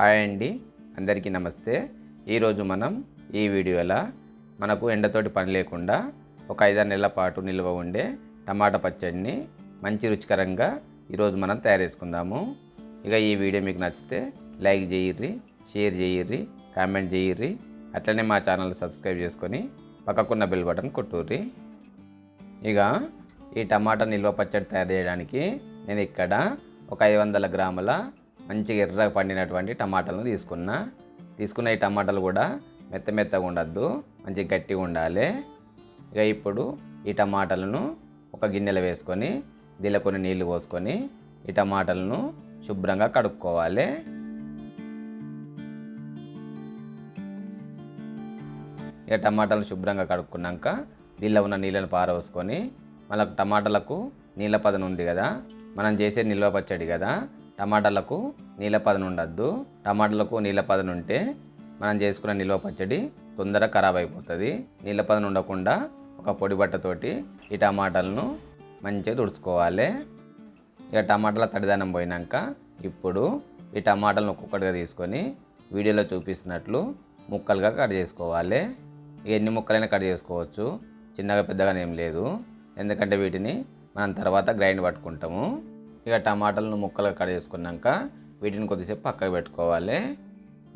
Hi అండి. అందరికీ నమస్తే. ఈరోజు మనం ఈ వీడియోలో మనకు ఎండతోటి పని లేకుండా ఒక ఐదారు నెలల పాటు నిల్వ ఉండే టమాటా పచ్చడిని మంచి రుచికరంగా ఈరోజు మనం తయారు చేసుకుందాము. ఇక ఈ వీడియో మీకు నచ్చితే లైక్ చేయర్రి షేర్ చేయర్రి కామెంట్ చేయర్రి అట్లనే మా ఛానల్ సబ్స్క్రైబ్ చేసుకొని పక్కకున్న బెల్ బటన్ కొట్టుర్రి. ఇక ఈ టమాటా నిల్వ పచ్చడి తయారు చేయడానికి నేను ఇక్కడ ఒక ఐదు వందల గ్రాముల మంచిగా ఎర్రగా పండినటువంటి టమాటాలను తీసుకున్నా. తీసుకున్న ఈ టమాటాలు కూడా మెత్త మెత్తగా ఉండద్దు మంచిగా గట్టిగా ఉండాలి. ఇక ఇప్పుడు ఈ టమాటాలను ఒక గిన్నెలో వేసుకొని దీనిలో కొన్ని నీళ్ళు పోసుకొని ఈ టమాటాలను శుభ్రంగా కడుక్కోవాలి. ఇక టమాటాలు శుభ్రంగా కడుక్కున్నాక దీనిలో ఉన్న నీళ్ళను పారవేసుకొని మనకు టమాటాలకు నీళ్ళ పదన ఉంది కదా మనం చేసే నిల్వ పచ్చడి కదా టమాటాలకు నీళ్ళ పదన ఉండద్దు. టమాటాలకు నీళ్ళ ఉంటే మనం చేసుకున్న నిల్వ పచ్చడి తొందరగా ఖరాబ్ అయిపోతుంది. నీళ్ళ ఉండకుండా ఒక పొడి బట్టతోటి ఈ టమాటాలను మంచిగా తుడుచుకోవాలి. ఇక టమాటాల తడిదనం పోయినాక ఇప్పుడు ఈ టమాటాలను ఒక్కొక్కటిగా తీసుకొని వీడియోలో చూపిస్తున్నట్లు ముక్కలుగా కట్ చేసుకోవాలి. ఇక ఎన్ని ముక్కలైనా కట్ చేసుకోవచ్చు. చిన్నగా పెద్దగా ఏం లేదు. ఎందుకంటే వీటిని మనం తర్వాత గ్రైండ్ పట్టుకుంటాము. ఇక టమాటాలను ముక్కలుగా కట్ చేసుకున్నాక వీటిని కొద్దిసేపు పక్కకు పెట్టుకోవాలి.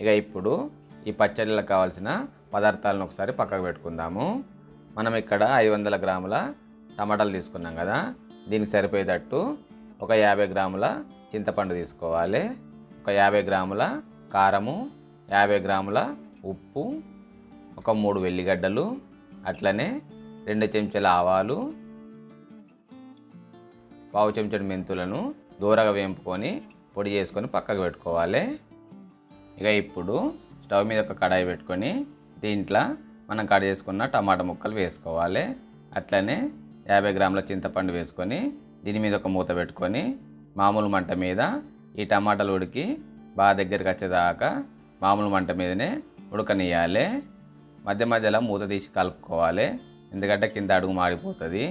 ఇక ఇప్పుడు ఈ పచ్చడిలో కావాల్సిన పదార్థాలను ఒకసారి పక్కకు పెట్టుకుందాము. మనం ఇక్కడ ఐదు వందల గ్రాముల టమాటాలు తీసుకున్నాం కదా దీనికి సరిపోయేటట్టు ఒక యాభై గ్రాముల చింతపండు తీసుకోవాలి. ఒక యాభై గ్రాముల కారము యాభై గ్రాముల ఉప్పు ఒక మూడు వెల్లిగడ్డలు అట్లనే రెండు చెంచాల ఆవాలు పావు చెంచడు మెంతులను దూరగా వేంపుకొని పొడి చేసుకొని పక్కకు పెట్టుకోవాలి. ఇక ఇప్పుడు స్టవ్ మీద ఒక కడాయి పెట్టుకొని దీంట్లో మనం కట్ చేసుకున్న టమాటా ముక్కలు వేసుకోవాలి. అట్లనే యాభై గ్రాముల చింతపండు వేసుకొని దీని మీద ఒక మూత పెట్టుకొని మామూలు మంట మీద ఈ టమాటాలు ఉడికి బాగా దగ్గరికి వచ్చేదాకా మామూలు మంట మీదనే ఉడకనియాలి మధ్య మధ్యలో మూత తీసి కలుపుకోవాలి. ఎందుకంటే కింద అడుగు మాడిపోతుంది.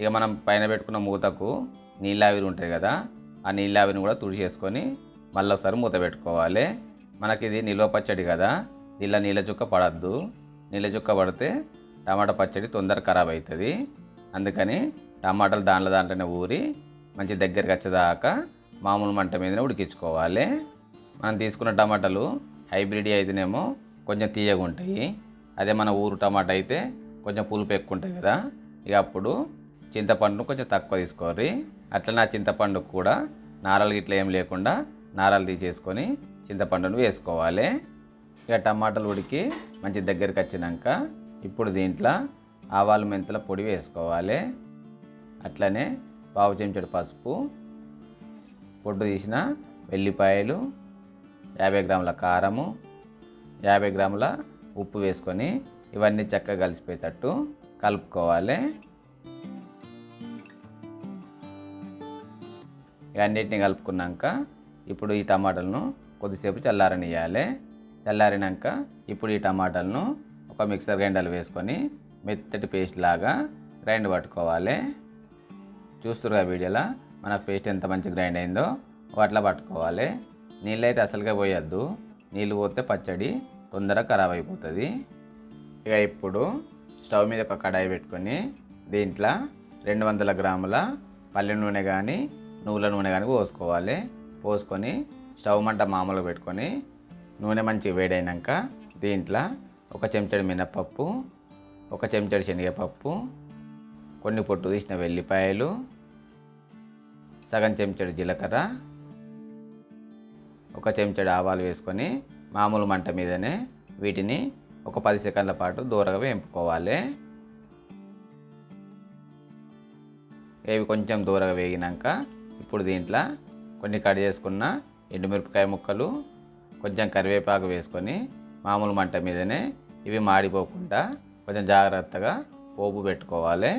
ఇక మనం పైన పెట్టుకున్న మూతకు నీళ్ళావిరి ఉంటుంది కదా ఆ నీళ్ళావిరిని కూడా తుడిచేసుకొని మళ్ళీ ఒకసారి మూత పెట్టుకోవాలి. మనకి ఇది నిల్వ పచ్చడి కదా ఇలా నీళ్ళ చుక్క పడద్దు. నీళ్ళ చుక్క పడితే టమాటా పచ్చడి తొందర ఖరాబ్ అవుతుంది. అందుకని టమాటాలు దాంట్లో దాంట్లోనే ఊరి మంచి దగ్గరికి వచ్చేదాకా మామూలు మంట మీదనే ఉడికించుకోవాలి. మనం తీసుకున్న టమాటాలు హైబ్రిడ్ అయితేనేమో కొంచెం తీయగా ఉంటాయి. అదే మన ఊరు టమాటా అయితే కొంచెం పులుపు ఎక్కువ ఉంటుంది కదా ఇక అప్పుడు చింతపండును కొంచెం తక్కువ తీసుకోరి అట్లా నా చింతపండు కూడా నారలు గిట్ల ఏం లేకుండా నారలు తీసేసుకొని చింతపండును వేసుకోవాలి. ఇక టమాటాలు ఉడికి మంచి దగ్గరికి వచ్చినాక ఇప్పుడు దీంట్లో ఆవాలు మెంతుల పొడి వేసుకోవాలి. అట్లనే పావు చెంచడు పసుపు పొట్టు తీసిన వెల్లిపాయలు యాభై గ్రాముల కారము యాభై గ్రాముల ఉప్పు వేసుకొని ఇవన్నీ చక్కగా కలిసిపోయేటట్టు కలుపుకోవాలి. ఇవన్నిటిని కలుపుకున్నాక ఇప్పుడు ఈ టమాటాలను కొద్దిసేపు చల్లారనియాలి చల్లారినాక ఇప్పుడు ఈ టమాటాలను ఒక మిక్సర్ గ్రైండర్లో వేసుకొని మెత్తటి పేస్ట్ లాగా గ్రైండ్ పట్టుకోవాలి. చూస్తురుగా వీడియోలో మన పేస్ట్ ఎంత మంచి గ్రైండ్ అయిందో అట్లా పట్టుకోవాలి. నీళ్ళు అయితే అసలుగా పోయొద్దు. నీళ్ళు పోతే పచ్చడి తొందరగా ఖరాబ్ అయిపోతుంది. ఇక ఇప్పుడు స్టవ్ మీద ఒక కడాయి పెట్టుకొని దీంట్లో రెండు వందల గ్రాముల పల్లె నూనె కానీ నువ్వుల నూనె కనుక పోసుకోవాలి. పోసుకొని స్టవ్ మంట మామూలుగా పెట్టుకొని నూనె మంచి వేడైనాక దీంట్లో ఒక చెంచడు మినపప్పు ఒక చెంచడు శనగపప్పు కొన్ని పొట్టు తీసిన వెల్లిపాయలు సగం చెంచడు జీలకర్ర ఒక చెంచడు ఆవాలు వేసుకొని మామూలు మంట మీదనే వీటిని ఒక పది సెకండ్ల పాటు దూరగా వేపుకోవాలి. ఇవి కొంచెం దూరగా వేగినాక ఇప్పుడు దీంట్లో కొన్ని కట్ చేసుకున్న ఎండుమిరపకాయ ముక్కలు కొంచెం కరివేపాకు వేసుకొని మామూలు మంట మీదనే ఇవి మాడిపోకుండా కొంచెం జాగ్రత్తగా పోపు పెట్టుకోవాలి.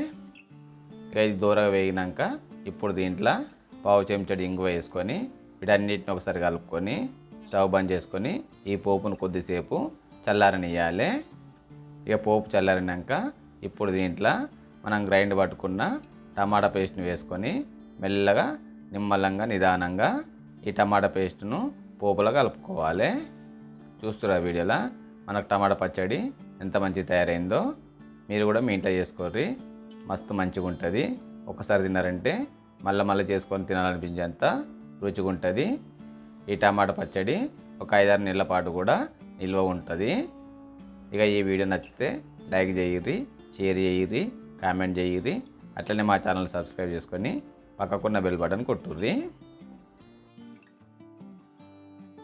ఇక ఇది దూరగా వేగినాక ఇప్పుడు దీంట్లో పావు చెంచడి ఇంగు వేసుకొని వీటన్నిటిని ఒకసారి కలుపుకొని స్టవ్ బంద్ చేసుకొని ఈ పోపును కొద్దిసేపు చల్లారనియాలి ఇక పోపు చల్లారినాక ఇప్పుడు దీంట్లో మనం గ్రైండ్ పట్టుకున్న టమాటా పేస్ట్ని వేసుకొని మెల్లగా నిమ్మలంగా నిదానంగా ఈ టమాటా పేస్ట్ను పోపులో కలుపుకోవాలి. చూస్తురా వీడియోలో? మనకు టమాటా పచ్చడి ఎంత మంచి తయారైందో మీరు కూడా మీ ఇంట్లో చేసుకోర్రి. మస్తు మంచిగా ఉంటుంది ఒకసారి తిన్నారంటే మళ్ళీ మళ్ళీ చేసుకొని తినాలనిపించేంత రుచిగా ఉంటుంది ఈ టమాటా పచ్చడి ఒక ఐదారు నెలల పాటు కూడా నిల్వ ఉంటుంది. ఇక ఈ వీడియో నచ్చితే లైక్ చేయిర్రి షేర్ చేయిర్రి కామెంట్ చేయిర్రి. అట్లనే మా ఛానల్ సబ్స్క్రైబ్ చేసుకొని పక్కకున్న బెల్ బటన్ కొట్టుర్రి.